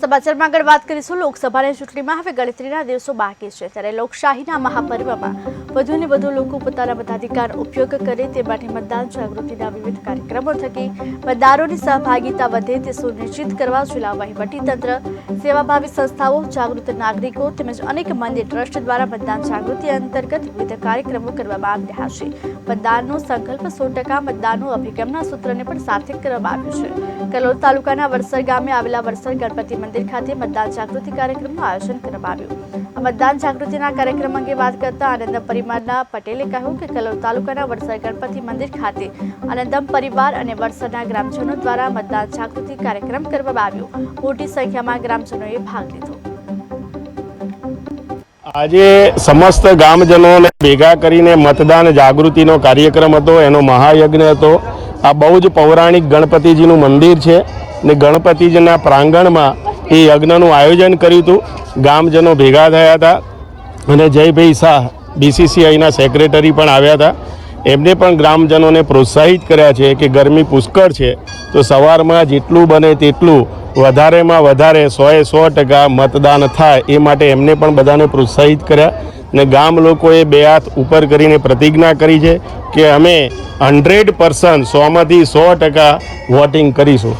સમાચારમાં આગળ વાત કરીશું. લોકસભાની ચૂંટણીમાં હવે ગણતરીના દિવસો બાકી છે, ત્યારે લોકશાહીના મહાપર્વમાં વધુને વધુ લોકો પોતાના મતાધિકાર ઉપયોગ કરે તે માટે મતદાન જાગૃતિના વિવિધ કાર્યક્રમો થકી મતદારોની સહભાગિતા વધે તે સુનિશ્ચિત કરવા જિલ્લા વહીવટીતંત્ર, સેવાભાવી સંસ્થાઓ, જાગૃત નાગરિકો તેમજ અનેક મંદિર ટ્રસ્ટ દ્વારા મતદાન જાગૃતિ અંતર્ગત વિવિધ કાર્યક્રમો કરવામાં આવી રહ્યા છે. મતદાનનો સંકલ્પ સો ટકા મતદાનનો અભિગમના સૂત્રને પણ સાર્થક કરવામાં આવ્યું છે. કલોલ તાલુકાના વરસર ગામે આવેલા વરસર ગણપતિ મંદિર ખાતે મતદાન જાગૃતિ કાર્યક્રમનું આયોજન કરવામાં આવ્યું. મતદાન જાગૃતિના કાર્યક્રમ અંગે વાત કરતા આનંદમ પરિવારના પટેલે કહ્યું કે કલોલ તાલુકાના વડસર ગણપતિ મંદિર ખાતે આનંદમ પરિવાર અને વડસરના ગ્રામજનો દ્વારા મતદાન જાગૃતિ કાર્યક્રમ કરવામાં આવ્યો. મોટી સંખ્યામાં ગ્રામજનોએ ભાગ લીધો. આજે સમસ્ત ગામજનોને ભેગા કરીને મતદાન જાગૃતિનો કાર્યક્રમ હતો, એનો મહાયજ્ઞ હતો. આ બહુ જ પૌરાણિક ગણપતિજીનું મંદિર છે ને ગણપતિજીના પ્રાંગણમાં એ યજ્ઞનું આયોજન કર્યું હતું. ગામજનો ભેગા થયા હતા અને જયભાઈ શાહ બીસીસીઆઈના સેક્રેટરી પણ આવ્યા હતા. એમને પણ ગ્રામજનોને પ્રોત્સાહિત કર્યા છે કે ગરમી પુષ્કળ છે, તો સવારમાં જેટલું બને તેટલું વધારેમાં વધારે સોએ સો ટકા મતદાન થાય એ માટે એમને પણ બધાને પ્રોત્સાહિત કર્યા ને ગામ લોકોએ બે હાથ ઉપર કરીને પ્રતિજ્ઞા કરી છે કે અમે હંડ્રેડ પર્સન્ટ સોમાંથી સો ટકા વોટિંગ કરીશું.